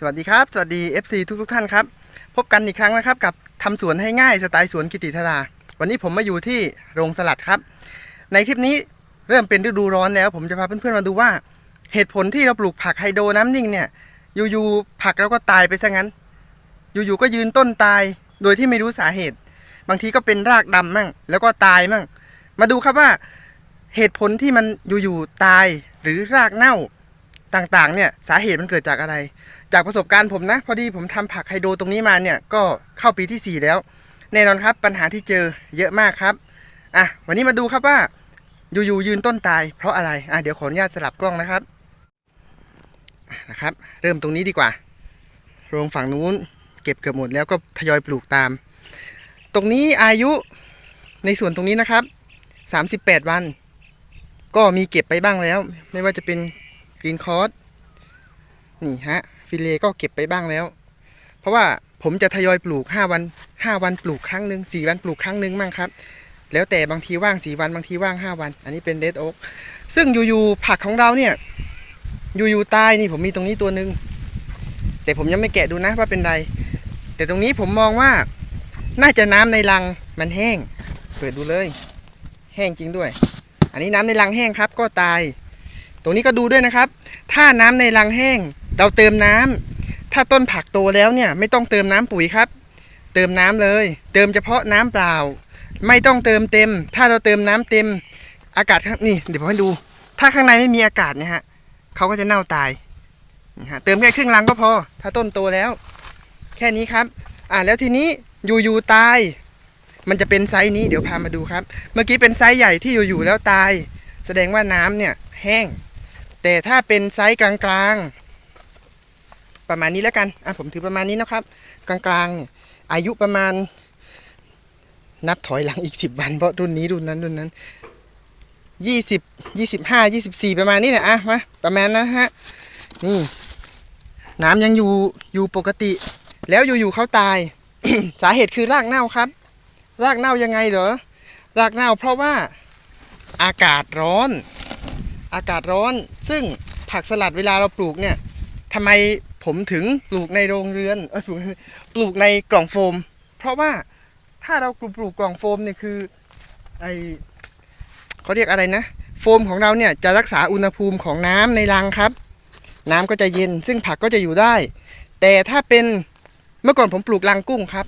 สวัสดีครับ สวัสดี FC ทุกทุกท่านครับ พบกันอีกครั้งนะครับ กับทำสวนให้ง่ายสไตล์สวนกิติธารา วันนี้ผมมาอยู่ที่โรงสลัดครับ ในคลิปนี้เริ่มเป็นฤดูร้อนแล้ว ผมจะพาเพื่อนๆมาดูว่า เหตุผลที่เราปลูกผักไฮโดรน้ำนิ่งเนี่ยอยู่ๆผักเราก็ตายไปซะงั้น อยู่ๆก็ยืนต้นตาย โดยที่ไม่รู้สาเหตุ บางทีก็เป็นรากดำมั่ง แล้วก็ตายมั่ง มาดูครับว่าเหตุผลที่มันอยู่ๆตายหรือรากเน่าต่างๆเนี่ยสาเหตุมันเกิดจากอะไร จากประสบการณ์ผมนะ พอดีผมทำผักไฮโดรตรงนี้มาเนี่ยก็เข้าปีที่ 4 แล้ว แน่นอนครับปัญหาที่เจอเยอะมากครับอะวันนี้มาดูครับว่าอยู่ๆยืนต้นตาย เพราะอะไรอะเดี๋ยวขออนุญาตสลับกล้องนะครับนะครับ เริ่มตรงนี้ดีกว่า โรงฝั่งนู้น เก็บเกือบหมดแล้วก็ทยอยปลูกตาม ตรงนี้อายุในส่วนตรงนี้นะครับ 38 วัน ก็มีเก็บไปบ้างแล้ว ไม่ว่าจะเป็นกรีนคอร์สนี่ฮะ ฟิเลก็เก็บไปบ้างแล้ว เพราะว่าผมจะทยอยปลูก 5 วัน 5 วันปลูกครั้งหนึ่ง4 วันปลูกครั้งหนึ่งมั่งครับ แล้วแต่บางทีว่าง 4 วันบางทีว่าง 5 วัน อันนี้เป็นเดดโอ๊กซึ่งอยู่ๆผักของเราเนี่ย อยู่ๆตายนี่ผมมีตรงนี้ตัวหนึ่งแต่ผมยังไม่แกะดูนะว่าเป็นไร แต่ตรงนี้ผมมองว่าน่าจะน้ำในรังมันแห้ง เปิดดูเลย แห้งจริงด้วย อันนี้น้ำในรังแห้งครับ ก็ตาย ตรงนี้ก็ดูด้วยนะครับ ถ้าน้ำในรังแห้ง เราเติมน้ำถ้าต้นผักโตแล้วเนี่ยไม่ต้องเติมน้ำปุ๋ยครับ เติมน้ำเลย เติมเฉพาะน้ำเปล่า ไม่ต้องเติมเต็ม ถ้าเราเติมน้ำเต็ม อากาศข้างนี่เดี๋ยวผมให้ดู ถ้าข้างในไม่มีอากาศเนี่ยฮะเขาก็จะเน่าตายนี่ฮะเติมแค่ครึ่งรังก็พอ ถ้าต้นโตแล้ว แค่นี้ครับ อ่าแล้วทีนี้อยู่ๆตาย มันจะเป็นไซส์นี้เดี๋ยวพามาดูครับ เมื่อกี้เป็นไซส์ใหญ่ที่อยู่ๆแล้วตาย แสดงว่าน้ำเนี่ยแห้ง แต่ถ้าเป็นไซส์กลางๆ ประมาณนี้แล้วกันอะผมถือประมาณนี้นะครับ กลางๆเนี่ยอายุประมาณ นับถอยหลังอีกสิบวันเพราะรุ่นนี้รุ่นนั้นรุ่นนั้นยี่สิบยี่สิบห้ายี่สิบสี่ประมาณนี้แหละอะมาประมาณนั้นฮะนี่น้ำยังอยู่อยู่ปกติ แล้วอยู่ๆเขาตาย สาเหตุคือรากเน่าครับ รากเน่ายังไงเหรอรากเน่าเพราะว่าอากาศร้อน อากาศร้อน ซึ่งผักสลัดเวลาเราปลูกเนี่ยทำไม ผมถึงปลูกในโรงเรือนปลูกในกล่องโฟม เพราะว่าถ้าเราปลูกกล่องโฟมเนี่ยคือไอเขาเรียกอะไรนะ โฟมของเราเนี่ยจะรักษาอุณหภูมิของน้ำในรังครับ น้ำก็จะเย็น ซึ่งผักก็จะอยู่ได้ แต่ถ้าเป็นเมื่อก่อนผมปลูกรังกุ้งครับ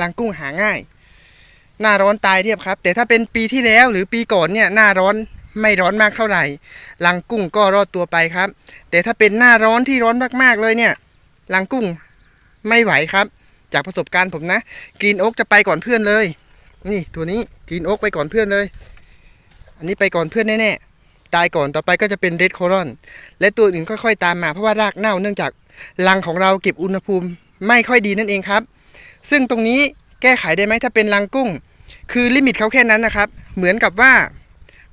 รังกุ้งหาง่าย หน้าร้อนตายเรียบครับ แต่ถ้าเป็นปีที่แล้วหรือปีก่อนเนี่ยหน้าร้อน ไม่ร้อนมากเท่าไหร่รังกุ้งก็รอดตัวไปครับ แต่ถ้าเป็นหน้าร้อนที่ร้อนมากๆเลยเนี่ยรังกุ้งไม่ไหวครับ จากประสบการณ์ผมนะกรีนโอ๊กจะไปก่อนเพื่อนเลย นี่ตัวนี้กรีนโอ๊กไปก่อนเพื่อนเลย อันนี้ไปก่อนเพื่อนแน่ๆตายก่อนต่อไปก็จะเป็นเรดโครอนและตัวอื่นค่อยๆ ตามมาเพราะว่ารากเน่าเนื่องจากรังของเราเก็บอุณหภูมิไม่ค่อยดีนั่นเองครับ ซึ่งตรงนี้แก้ไขได้ไหมถ้าเป็นรังกุ้ง คือลิมิตเขาแค่นั้นนะครับ เหมือนกับว่า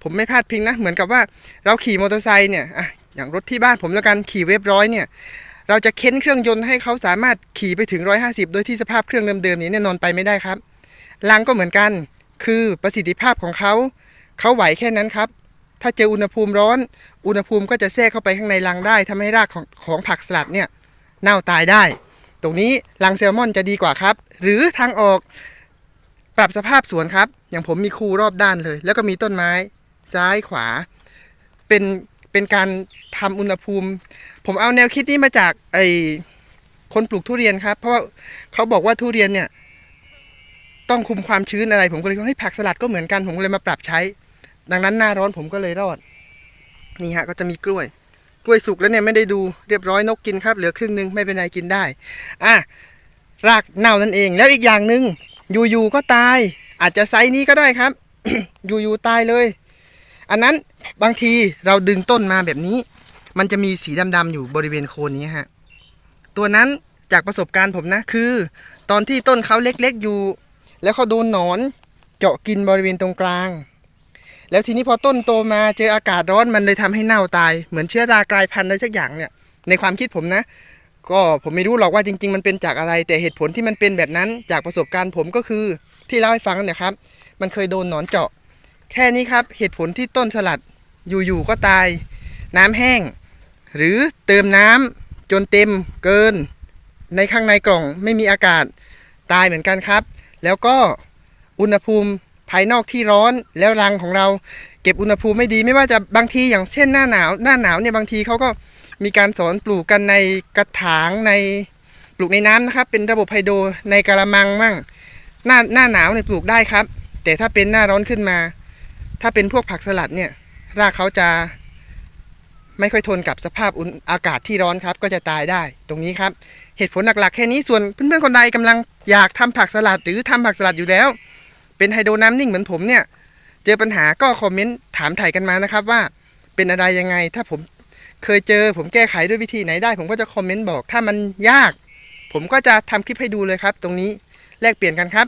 ผมไม่พลาดพิงนะ เหมือนกับว่าเราขี่มอเตอร์ไซค์เนี่ยอะอย่างรถที่บ้านผมแล้วกันขี่เวฟร้อยเนี่ยเราจะเค้นเครื่องยนต์ให้เขาสามารถขี่ไปถึง 150 โดยที่สภาพเครื่องเดิมๆนี้แน่นอนไปไม่ได้ครับรังก็เหมือนกัน คือประสิทธิภาพของเขา เขาไหวแค่นั้นครับ ถ้าเจออุณหภูมิร้อน อุณหภูมิก็จะแทรกเข้าไปข้างในรังได้ทำให้รากของของผักสลัดเนี่ยเน่าตายได้ ตรงนี้รังแซลมอนจะดีกว่าครับ หรือทางออกปรับสภาพสวนครับ อย่างผมมีคูรอบด้านเลย แล้วก็มีต้นไม้ ซ้ายขวา เป็นเป็นการทำอุณหภูมิ ผมเอาแนวคิดนี้มาจากไอคนปลูกทุเรียนครับ เพราะว่าเขาบอกว่าทุเรียนเนี่ยต้องคุมความชื้นอะไร ผมก็เลยว่าให้ยผักสลัดก็เหมือนกันผมก็เลยมาปรับใช้ ดังนั้นหน้าร้อนผมก็เลยรอด นี่ฮะก็จะมีกล้วย กล้วยสุกแล้วเนี่ยไม่ได้ดูเรียบร้อยนกกินครับเหลือครึ่งหนึงไม่เป็นไรกินได้อะรากเน่านั่นเอง แล้วอีกอย่างหนึ่งอยู่ๆก็ตาย อาจจะไซส์นี้ก็ได้ครับ อยู่ๆตายเลย อันนั้นบางทีเราดึงต้นมาแบบนี้ มันจะมีสีดำๆอยู่บริเวณโคนนี้ฮะ ตัวนั้นจากประสบการณ์ผมนะคือ ตอนที่ต้นเขาเล็กๆอยู่ แล้วเขาโดนหนอนเจาะกินบริเวณตรงกลาง แล้วทีนี้พอต้นโตมาเจออากาศร้อนมันเลยทำให้เน่าตาย เหมือนเชื้อรากลายพันธุ์อะไรสักอย่างเนี่ย ในความคิดผมนะ ก็ผมไม่รู้หรอกว่าจริง ๆ มันเป็นจากอะไร แต่เหตุผลที่มันเป็นแบบนั้นจากประสบการณ์ผมก็คือที่เล่าให้ฟังนี่ยครับ มันเคยโดนหนอนเจาะ แค่นี้ครับเหตุผลที่ต้นสลัดอยู่ๆก็ตาย น้ำแห้ง หรือเติมน้ำจนเต็มเกิน ในข้างในกล่องไม่มีอากาศตายเหมือนกันครับ แล้วก็อุณหภูมิภายนอกที่ร้อนแล้วรังของเราเก็บอุณหภูมิไม่ดีไม่ว่าจะบางทีอย่างเช่นหน้าหนาว หน้าหนาวเนี่ยบางทีเขาก็มีการสอนปลูกกันในกระถางในปลูกในน้ำนะครับ เป็นระบบไฮโดรในกระมังมั่ง หน้าหน้าหนาวเนี่ยปลูกได้ครับ แต่ถ้าเป็นหน้าร้อนขึ้นมา ถ้าเป็นพวกผักสลัดเนี่ย รากเขาจะไม่ค่อยทนกับสภาพอุณอากาศที่ร้อนครับ ก็จะตายได้ตรงนี้ครับ เหตุผลหลักๆ แค่นี้ส่วนเพื่อนๆคนใดกำลังอยากทำผักสลัด หรือทำผักสลัดอยู่แล้ว เป็นไฮโดรน้ำนิ่งเหมือนผมเนี่ย เจอปัญหาก็คอมเมนต์ถามถ่ายกันมานะครับว่าเป็นอะไรยังไง ถ้าผมเคยเจอ ผมแก้ไขด้วยวิธีไหนได้ ผมก็จะคอมเมนต์บอก ถ้ามันยาก ผมก็จะทำคลิปให้ดูเลยครับ ตรงนี้แลกเปลี่ยนกันครับ